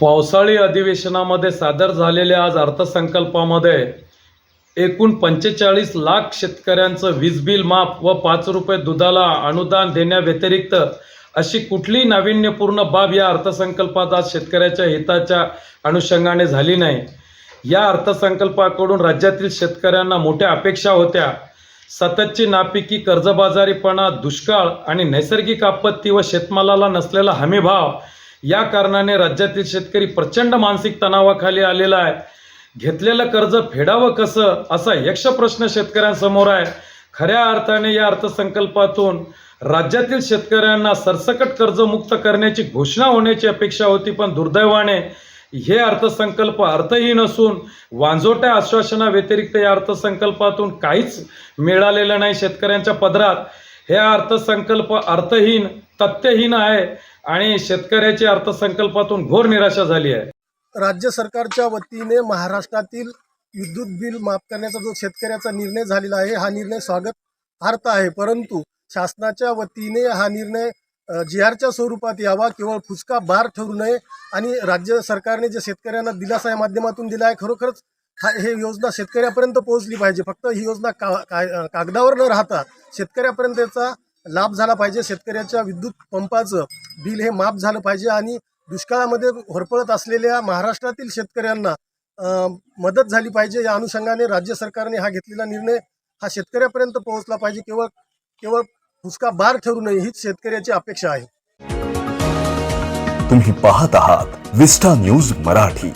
पावसाळी अधिवेशनामध्ये सादर झालेल्या आज अर्थसंकल्पामध्ये एकूण पंचेचाळीस लाख शेतकऱ्यांचं वीज बिल माफ व पाच रुपये दुधाला अनुदान देण्याव्यतिरिक्त अशी कुठलीही नाविन्यपूर्ण बाब या अर्थसंकल्पात आज शेतकऱ्याच्या हिताच्या अनुषंगाने झाली नाही? या अर्थसंकल्पाकडून राज्यातील शेतकऱ्यांना मोठ्या अपेक्षा होत्या. सततची नापिकी कर्जबाजारीपणा दुष्काळ आणि नैसर्गिक आपत्ती व शेतमालाला नसलेला हमीभाव या कारणाने राज्यातील शेतकरी प्रचंड मानसिक तणावाखाली आलेला आहे. घेतलेलं कर्ज फेडावं कसं? असा यक्ष प्रश्न शेतकऱ्यांसमोर आहे. खऱ्या अर्थाने या अर्थसंकल्पातून राज्यातील शेतकऱ्यांना सरसकट कर्जमुक्त करण्याची घोषणा होण्याची अपेक्षा होती पण दुर्दैवाने हे अर्थसंकल्प अर्थहीन असून वांजोट्या आश्वासनाव्यतिरिक्त या अर्थसंकल्पातून काहीच मिळालेलं नाही शेतकऱ्यांच्या पदरात. हे अर्थसंकल्प अर्थहीन तथ्यहीन आहे आणि शेतकऱ्याची अर्थसंकल्पातून घोर निराशा झाली आहे. राज्य सरकारच्या वतीने महाराष्ट्रातील विद्युत बिल माफ करण्याचा जो शेतकऱ्याचा निर्णय झालेला आहे हा निर्णय स्वागत अर्थ आहे. परंतु शासनाच्या वतीने हा निर्णय जी आरच्या स्वरूपात यावा केवळ फुसका बार ठरू नये. आणि राज्य सरकारने जे शेतकऱ्यांना दिलासा या माध्यमातून दिला आहे खरोखरच हा हे योजना शेतकऱ्यापर्यंत पोहोचली पाहिजे. फक्त ही योजना का का कागदावर न राहता शेतकऱ्यापर्यंत याचा लाभ झाला पाहिजे. शेतकऱ्याच्या विद्युत पंपाचं बिल हे माफ झालं पाहिजे आणि दुष्काळामध्ये होरपळत असलेल्या महाराष्ट्रातील शेतकऱ्यांना मदत झाली पाहिजे. या अनुषंगाने राज्य सरकारने हा घेतलेला निर्णय हा शेतकऱ्यापर्यंत पोहोचला पाहिजे. केवळ केवळ हुसका बार ठरू नये हीच शेतकऱ्याची अपेक्षा आहे. तुम्ही पाहत आहात विस्टा न्यूज मराठी.